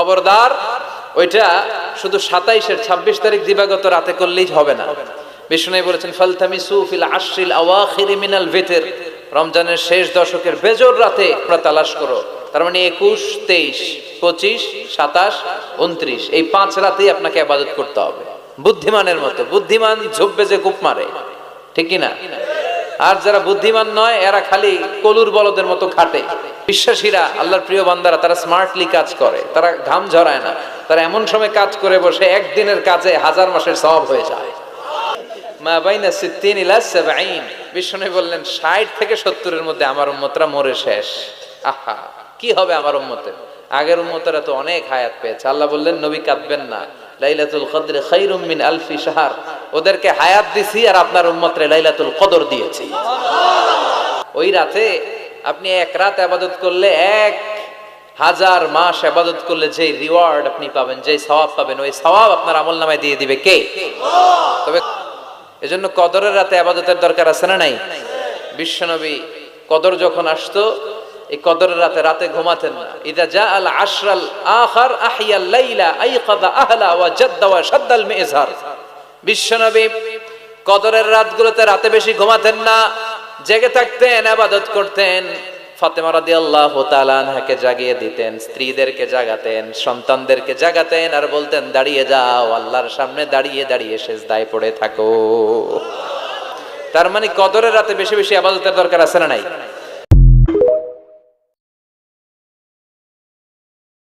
খবরদার, ওইটা শুধু সাতাইশের ছাব্বিশ তারিখ দিবাগত রাতে করলেই হবে না। বিষ্ণু বলেছেন ফালতামি সুফিল আশ্রিল আওয়াখিরি মিনাল ভেতের। রমজানের শেষ দশকের বেজর রাতে তোমরা তালাশ করো। তার মানে একুশ, তেইশ, পঁচিশ, সাতাশ, উনত্রিশ, এই পাঁচ রাতেই আপনাকে আবাদত করতে হবে। বুদ্ধিমানের মতো, বুদ্ধিমান ঝুপবে যে কূপ মারে। ঠিক না? আর যারা বুদ্ধিমান নয়, এরা খালি কলুর বলদের মতো খাটে। বিশ্বাসীরা আল্লাহর প্রিয় বান্দারা, তারা স্মার্টলি কাজ করে, তারা ঘাম ঝরায় না। তারা এমন সময় কাজ করে বসে, একদিনের কাজে হাজার মাসের সওয়াব হয়ে যায়। মা বাইনা সিদ্দিন ইলা সাবঈন। বিষ্ণু বললেন 60 থেকে 70 এর মধ্যে আমার উম্মতরা মরে শেষ। আহা, কি হবে আমার উম্মতের? আগের উম্মতেরা তো অনেক হায়াত পেয়েছে। আল্লাহ বললেন, নবী কাঁদবেন না। লাইলাতুল কদর খাইরুম মিন আলফি শাহর। ওদেরকে হায়াত দিছি আর আপনার উম্মতরে লাইলাতুল কদর দিয়েছি। ওই রাতে আপনি এক রাত আবাদত করলে, এক হাজার মাস আবাদত করলে যে রিওয়ার্ড আপনি পাবেন যে সওয়াব পাবেন, ওই সওয়াব আপনার আমল নামায় দিয়ে দিবে কে? তবে এজন্য কদরের রাতে আবাদতের দরকার আছে না নাই? বিশ্বনবী কদর যখন আসতো এই কদরের রাতে রাতে ঘুমাতেন না। ইদা জা আল আশরাল আখার আহিয়াল লাইলা আইকাদা আহলা ওয়া জাদ্দা ওয়া শাদ্দাল মিজহার বিশ্বনবী কদরের রাতগুলোতে রাতে বেশি ঘুমাতেন না, জেগে থাকতেন, আবাদত করতেন। ফাতেমা রাদিয়াল্লাহু তাআলা আনহাকে জাগিয়ে দিতেন, স্ত্রীদেরকে জাগাতেন, সন্তানদেরকে জাগাতেন আর বলতেন, দাঁড়িয়ে যাও, আল্লাহর সামনে দাঁড়িয়ে দাঁড়িয়ে শেষ সেজদায় পড়ে থাকো। তার মানে কদরের রাতে বেশি বেশি আবাদতের দরকার আছে না নাই?